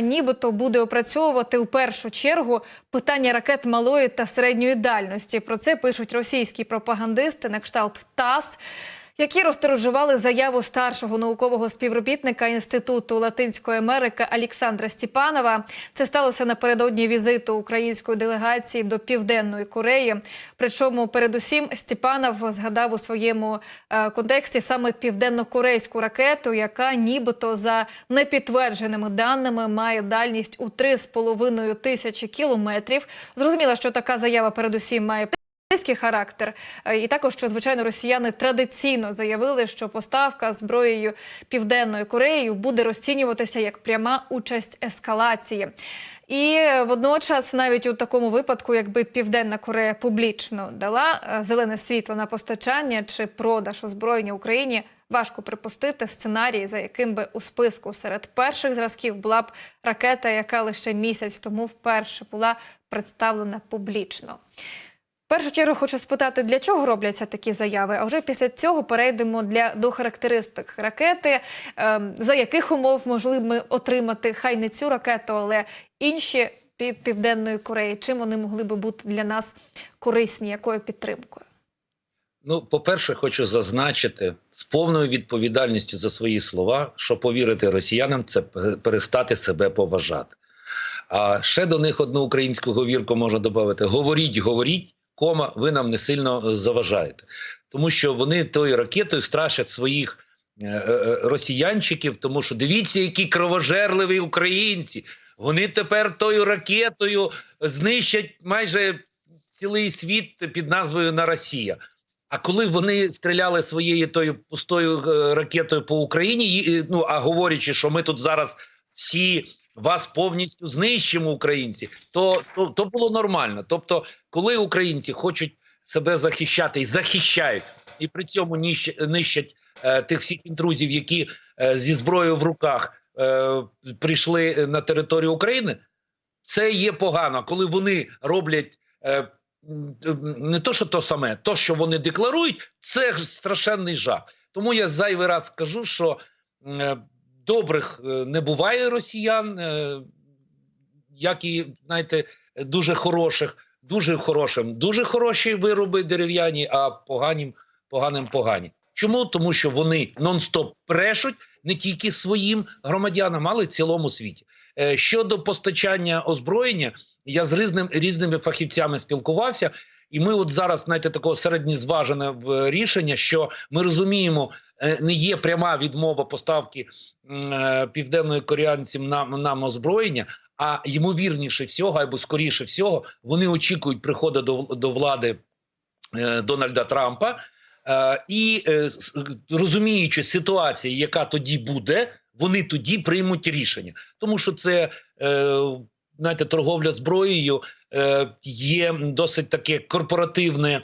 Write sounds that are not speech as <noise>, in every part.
Нібито буде опрацьовувати у першу чергу питання ракет малої та середньої дальності. Про це пишуть російські пропагандисти на кшталт ТАСС, які розтиражували заяву старшого наукового співробітника інституту Латинської Америки Олександра Степанова. Це сталося напередодні візиту української делегації до Південної Кореї. Причому, передусім, Степанов згадав у своєму е, контексті саме південно-корейську ракету, яка нібито за непідтвердженими даними має дальність у 3,5 тисячі кілометрів. Зрозуміло, що така заява передусім має Російський характер, Е, і також що звичайно росіяни традиційно заявили, що поставка зброєю південною Кореєю буде розцінюватися як пряма участь ескалації. І е, водночас, навіть у такому випадку, якби Південна Корея публічно дала е, зелене світло на постачання чи продаж озброєння Україні, важко припустити сценарій, за яким би у списку серед перших зразків була б ракета, яка лише місяць тому вперше була представлена публічно. Першу чергу хочу спитати, для чого робляться такі заяви? А вже після цього перейдемо для до характеристик ракети, ем, за яких умов могли б ми отримати хай не цю ракету, але інші пів південної Кореї. Чим вони могли би бути для нас корисні, якою підтримкою? Ну, по-перше, хочу зазначити з повною відповідальністю за свої слова, що повірити росіянам це перестати себе поважати. А ще до них одну українську говірку можна додати: говоріть, говоріть, кома, ви нам не сильно заважаєте. Тому що вони тою ракетою страшать своїх е, е, росіянчиків, тому що дивіться, які кровожерливі українці. Вони тепер тою ракетою знищать майже цілий світ під назвою на Росія. А коли вони стріляли своєю тою пустою е, ракетою по Україні, ну а говорячи, що ми тут зараз всі вас повністю знищимо, українці, то, то, то було нормально. Тобто, коли українці хочуть себе захищати і захищають, і при цьому нищать е, тих всіх інтрузів, які е, зі зброєю в руках е, прийшли на територію України, це є погано. Коли вони роблять. Е, не то, що то саме, то, що вони декларують, це страшенний жах. Тому я зайвий раз скажу, що е, добрих е, не буває росіян, е, як і знаєте, дуже хороших, дуже хорошим, дуже хороші вироби дерев'яні, а поганім, поганим погані. Чому? Тому що вони нон-стоп брешуть не тільки своїм громадянам, але й цілому світі. Е, Щодо постачання озброєння, я з різним, різними фахівцями спілкувався, і ми от зараз знаєте, такого середньозважене рішення, що ми розуміємо, не є пряма відмова поставки е, південної коріанцям нам, нам озброєння. А ймовірніше всього, або скоріше всього, вони очікують приходу до, до влади е, Дональда Трампа. Е, і е, розуміючи ситуацію, яка тоді буде, вони тоді приймуть рішення, тому що це е, знаєте, торговля зброєю е, є досить таке корпоративне.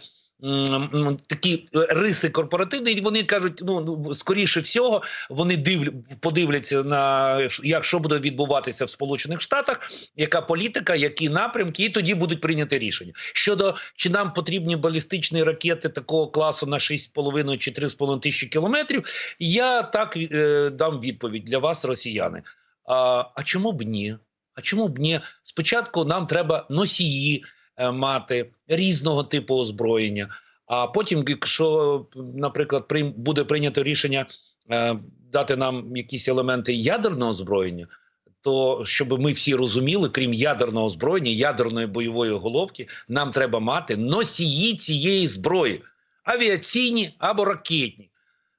Такі е, риси корпоративні, і вони кажуть: ну ну, скоріше всього, вони див, подивляться на як що буде відбуватися в Сполучених Штатах, яка політика, які напрямки, і тоді будуть прийняти рішення. Щодо чи нам потрібні балістичні ракети такого класу на 6,5 чи 3,5 тисячі кілометрів, я так е, дам відповідь для вас, росіяни. А, а чому б ні? А чому б ні? Спочатку нам треба носії мати різного типу озброєння. А потім, якщо, наприклад, буде прийнято рішення е, дати нам якісь елементи ядерного озброєння, то щоб ми всі розуміли, крім ядерного озброєння, ядерної бойової головки, нам треба мати носії цієї зброї, авіаційні або ракетні.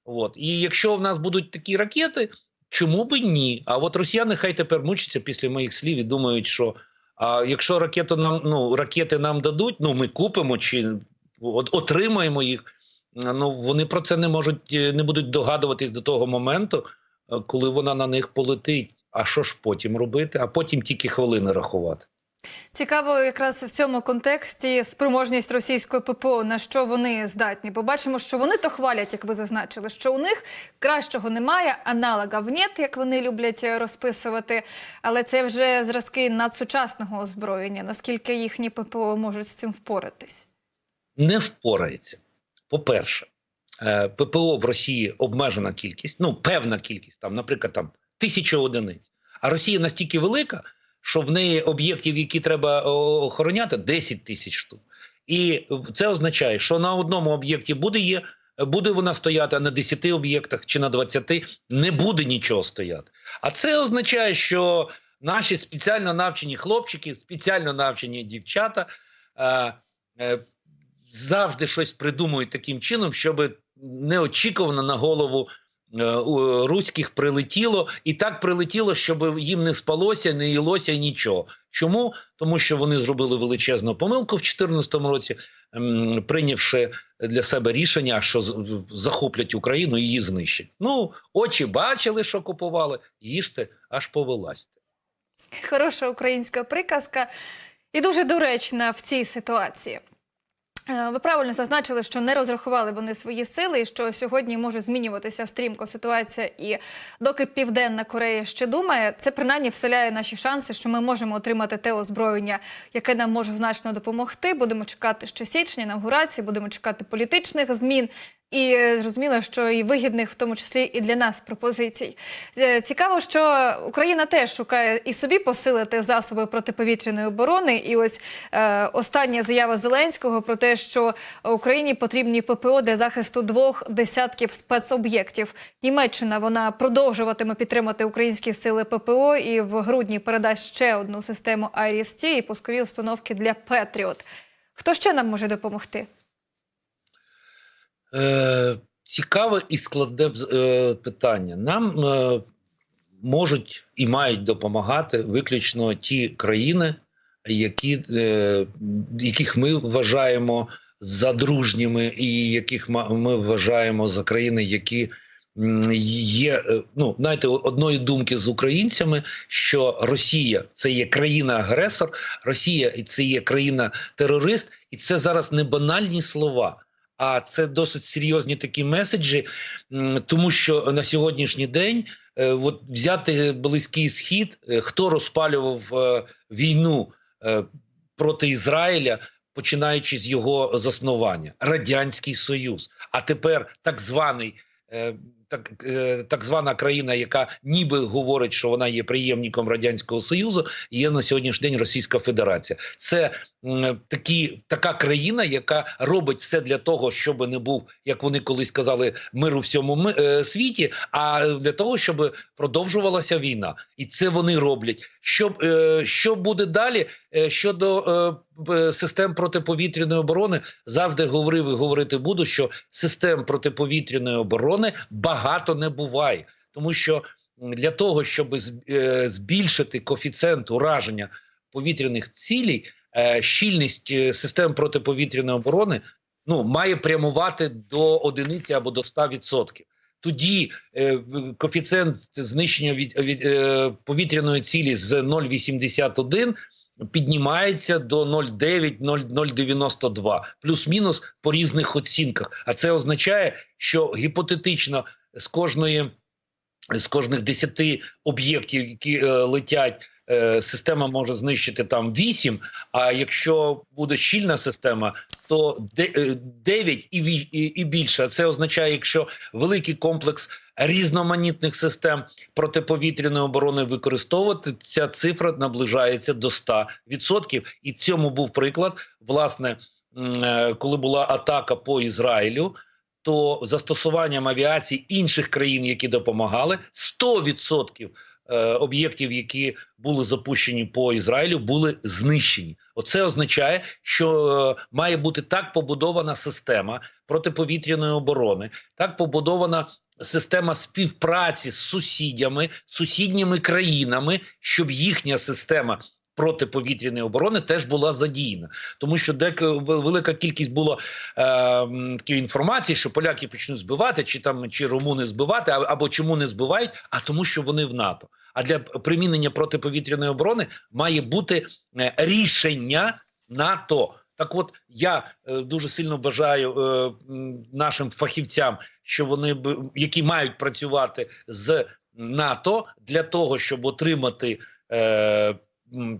От. І якщо в нас будуть такі ракети, чому би ні? А от росіяни хай тепер мучаться після моїх слів і думають, що а якщо ракету нам ну ракети нам дадуть, ну ми купимо чи от, отримаємо їх. Ну вони про це не можуть е, не будуть догадуватись до того моменту, е, коли вона на них полетить. А що ж потім робити? А потім тільки хвилини рахувати. Цікаво, якраз в цьому контексті спроможність російської ППО, на що вони здатні. Бо бачимо, що вони то хвалять, як ви зазначили, що у них кращого немає, аналогів нет, як вони люблять е, розписувати. Але це вже зразки надсучасного озброєння. Наскільки їхні ППО можуть з цим впоратись? Не впорається. По-перше, е, ППО в Росії обмежена кількість, ну певна кількість, там, наприклад, там тисяча одиниць. А Росія настільки велика, що в неї об'єктів, які треба охороняти, 10 тисяч штук. І це означає, що на одному об'єкті буде є. Буде вона стояти на 10 об'єктах чи на 20 не буде нічого стояти. А це означає, що наші спеціально навчені хлопчики, спеціально навчені дівчата е, е, завжди щось придумують таким чином, щоб неочікувано на голову е, руських прилетіло, і так прилетіло, щоб їм не спалося, не їлося нічого. Чому? Тому що вони зробили величезну помилку в 2014 році, ем, прийнявши для себе рішення, що захоплять Україну і її знищать. Ну, очі бачили, що купували, їжте, аж повеласьте. Хороша українська приказка і дуже доречна в цій ситуації. Е, Ви правильно зазначили, що не розрахували вони свої сили, і що сьогодні може змінюватися стрімко ситуація. І доки Південна Корея ще думає, це принаймні вселяє наші шанси, що ми можемо отримати те озброєння, яке нам може значно допомогти. Будемо чекати ще січня, інаугурації, будемо чекати політичних змін. І зрозуміло, що і вигідних, в тому числі і для нас пропозицій. Е, Цікаво, що Україна теж шукає і собі посилити засоби протиповітряної оборони. І ось е, остання заява Зеленського про те, що Україні потрібні ППО для захисту двох десятків спецоб'єктів. Німеччина вона продовжуватиме підтримати українські сили ППО і в грудні передасть ще одну систему IRIS-T і пускові установки для Петріот. Хто ще нам може допомогти? Е, цікаве і складне е, питання. Нам е, можуть і мають допомагати виключно ті країни, які, е, яких ми вважаємо за дружніми, і яких ми вважаємо за країни, які є е, ну знаєте, одної думки з українцями, що Росія це є країна-агресор, Росія це є країна-терорист, і це зараз не банальні слова. А це досить серйозні такі меседжі, тому що на сьогоднішній день е, от взяти близький схід, е, хто розпалював е, війну проти Ізраїля, починаючи з його заснування, радянський союз. А тепер так званий. Так, е, так звана країна, яка ніби говорить, що вона є приємником радянського союзу, є на сьогоднішній день Російська Федерація. Це такі, така країна, яка робить все для того, щоб не був, як вони колись казали, мир у всьому ми, е, світі, а для того, щоб продовжувалася війна, і це вони роблять. Що, е, що буде далі щодо е, е, систем протиповітряної оборони, завжди говорив і говорити буду, що систем протиповітряної оборони багато не буває, тому що для того, щоб е, збільшити коефіцієнт ураження повітряних цілей, е, щільність е, систем протиповітряної оборони ну має прямувати до одиниці або до 100%. Тоді е, коефіцієнт знищення від, від е, повітряної цілі з 0,81 піднімається до 0,9, 0, 0,92, плюс-мінус по різних оцінках. А це означає, що гіпотетично з кожної з кожних 10 об'єктів, які е, летять, е, система може знищити там 8, А якщо буде щільна система, то 9 і, ві- і, і більше. Це означає, якщо великий комплекс різноманітних систем протиповітряної оборони використовувати, ця цифра наближається до 100%. І цьому був приклад. Власне, е, коли була атака по Ізраїлю. То застосуванням авіації інших країн, які допомагали, 100% е, об'єктів, які були запущені по Ізраїлю, були знищені. Оце означає, що е, має бути так побудована система протиповітряної оборони, так побудована система співпраці з сусідями, сусідніми країнами, щоб їхня система. Протиповітряної оборони теж була задіяна, тому що дек велика кількість було е, такої інформації, що поляки почнуть збивати, чи там чи румуни збивати, або чому не збивають, а тому, що вони в НАТО. А для примінення протиповітряної оборони має бути е, рішення НАТО. Так, от я е, дуже сильно бажаю е, нашим фахівцям, що вони б які мають працювати з НАТО для того, щоб отримати. Е,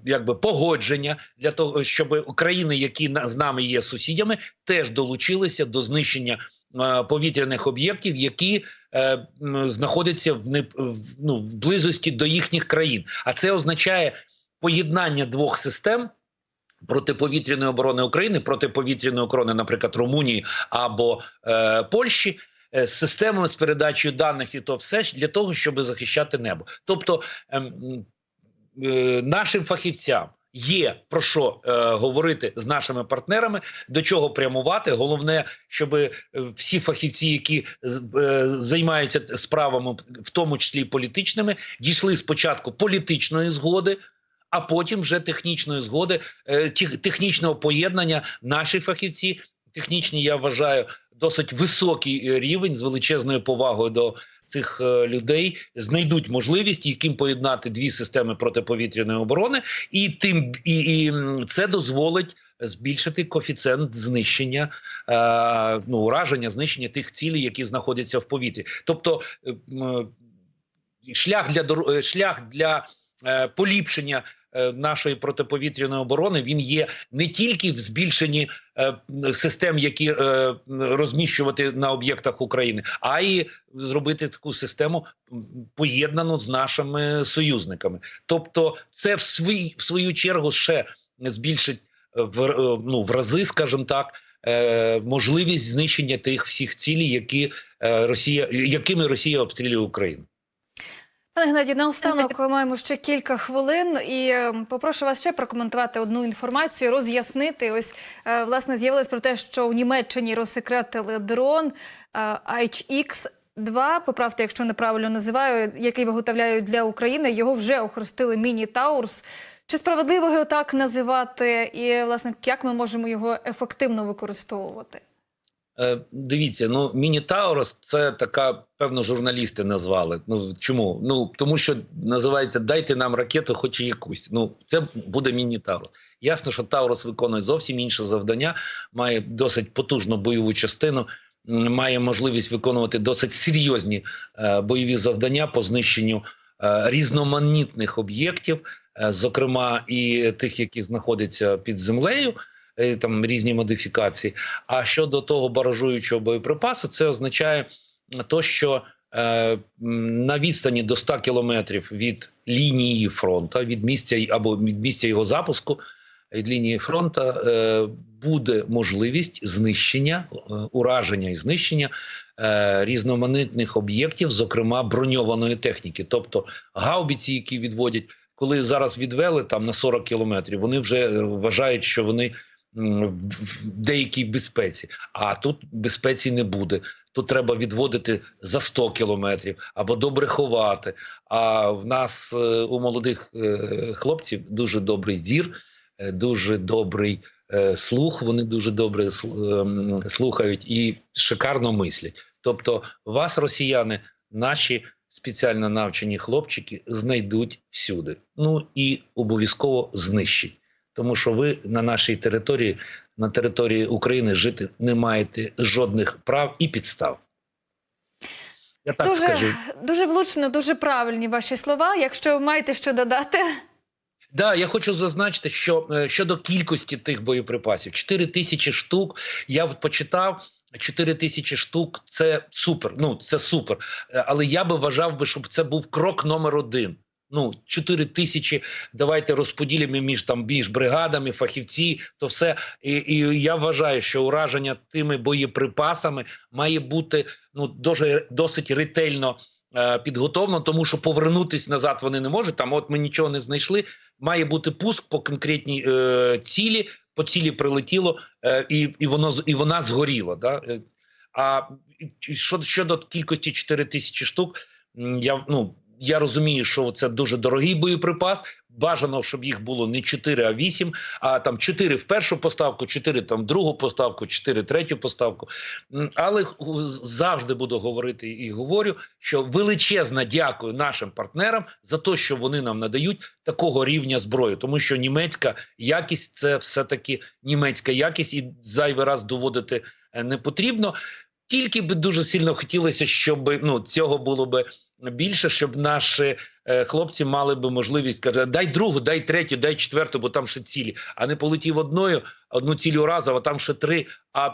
Якби погодження для того, щоб країни, які з нами є сусідями, теж долучилися до знищення е, повітряних об'єктів, які е, знаходяться в не ну, в близості до їхніх країн. А це означає поєднання двох систем. Протиповітряної оборони України, протиповітряної оборони, наприклад, Румунії або е, Польщі, е, з системами з передачею даних і то все ж для того, щоб захищати небо. Тобто м, е, нашим фахівцям є про що е, говорити з нашими партнерами, до чого прямувати. Головне, щоб е, всі фахівці, які е, займаються справами, в тому числі політичними, дійшли спочатку політичної згоди. А потім вже технічної згоди, е, технічного поєднання наші фахівці, технічні, я вважаю, досить високий рівень з величезною повагою до цих е, людей знайдуть можливість, яким поєднати дві системи протиповітряної оборони, і тим і, і це дозволить збільшити коефіцієнт знищення е, ну ураження, знищення тих цілей, які знаходяться в повітрі. Тобто е, шлях для е, шлях для поліпшення е, нашої протиповітряної оборони він є не тільки в збільшенні е, систем, які е, розміщувати на об'єктах України, а й зробити таку систему поєднану з нашими союзниками. Тобто, це в свій в свою чергу ще збільшить е, в е, ну в рази, скажімо так. е, Можливість знищення тих всіх цілей, які е, Росія якими Росія обстрілює Україну. Пане Геннадій, наостанок <laughs> маємо ще кілька хвилин, і е, попрошу вас ще прокоментувати одну інформацію, роз'яснити. Ось е, власне з'явилось про те, що у Німеччині розсекретили дрон е, HX-2, поправте, якщо неправильно називаю, який виготовляють для України. Його вже охрестили міні Таурс. Чи справедливо його так називати? І власне як ми можемо його ефективно використовувати? Е, дивіться, ну Міні-Таурус це така, певно, журналісти назвали. Ну чому? Ну тому що називається Дайте нам ракету, хоч і якусь. Ну це буде Міні-Таурус. Ясно, що Таурус виконує зовсім інше завдання, має досить потужну бойову частину, має можливість виконувати досить серйозні е, бойові завдання по знищенню е, різноманітних об'єктів, е, зокрема і тих, які знаходяться під землею. Е, Там різні модифікації. А щодо того баражуючого боєприпасу, це означає то, що е, на відстані до 100 кілометрів від лінії фронту, від місця або від місця його запуску, від лінії фронту, е, буде можливість знищення, е, ураження і знищення е, різноманітних об'єктів, зокрема броньованої техніки, тобто гаубіці, які відводять. Коли зараз відвели там на 40 кілометрів, вони вже е, вважають, що вони в- деякій безпеці. А тут безпеці не буде. Тут треба відводити за 100 кілометрів або добре ховати. А в нас е, у молодих е, хлопців дуже добрий зір, е, дуже добрий слух. Вони дуже добре ем, слухають і шикарно мислять. Тобто, вас, росіяни, наші спеціально навчені хлопчики знайдуть всюди. Ну і обов'язково знищать. Тому що ви на нашій території, на території України, жити не маєте жодних прав і підстав. Я так дуже, скажу. дуже влучно, дуже правильні ваші слова. Якщо маєте що додати. Да, я хочу зазначити, що е, щодо кількості тих боєприпасів, 4 тисячі штук. Я почитав. 4 тисячі штук це супер. Ну це супер. Е, Але я би вважав би, щоб це був крок номер один. Ну, 4 тисячі. Давайте розподілимо між там між бригадами, фахівці, то все. І, і я вважаю, що ураження тими боєприпасами має бути ну дуже досить ретельно е, підготовлено, тому що повернутись назад вони не можуть. Там, от ми нічого не знайшли. Має бути пуск по конкретній е, цілі. По цілі прилетіло, е, і, і воно і вона згоріла. Да? Е, А що- щодо кількості 4 тисячі штук, я ну я розумію, що це дуже дорогий боєприпас. Бажано, щоб їх було не 4, а 8, а там 4 в першу поставку, 4 там в другу поставку, 4 третю поставку. Але завжди буду говорити і говорю, що величезна дякую нашим партнерам за те, що вони нам надають такого рівня зброї, тому що німецька якість це все таки німецька якість, і зайвий раз доводити е, не потрібно. Тільки би дуже сильно хотілося, щоб ну цього було би більше, щоб наші е, хлопці мали би можливість каже, дай другу, дай третю, дай четверту, бо там ще цілі. А не полетів одною, одну цілю разом, а там ще три. А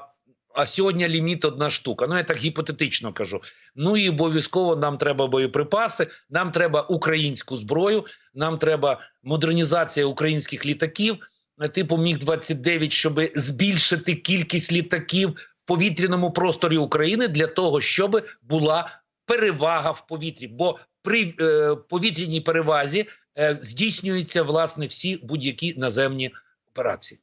а сьогодні ліміт одна штука. Ну я так гіпотетично кажу. Ну і обов'язково нам треба боєприпаси, нам треба українську зброю, нам треба модернізація українських літаків, е, типу Міг 29 щоб збільшити кількість літаків в повітряному просторі України для того, щоб була перевага в повітрі. Бо при е, повітряній перевазі е, здійснюються власне всі будь-які наземні операції.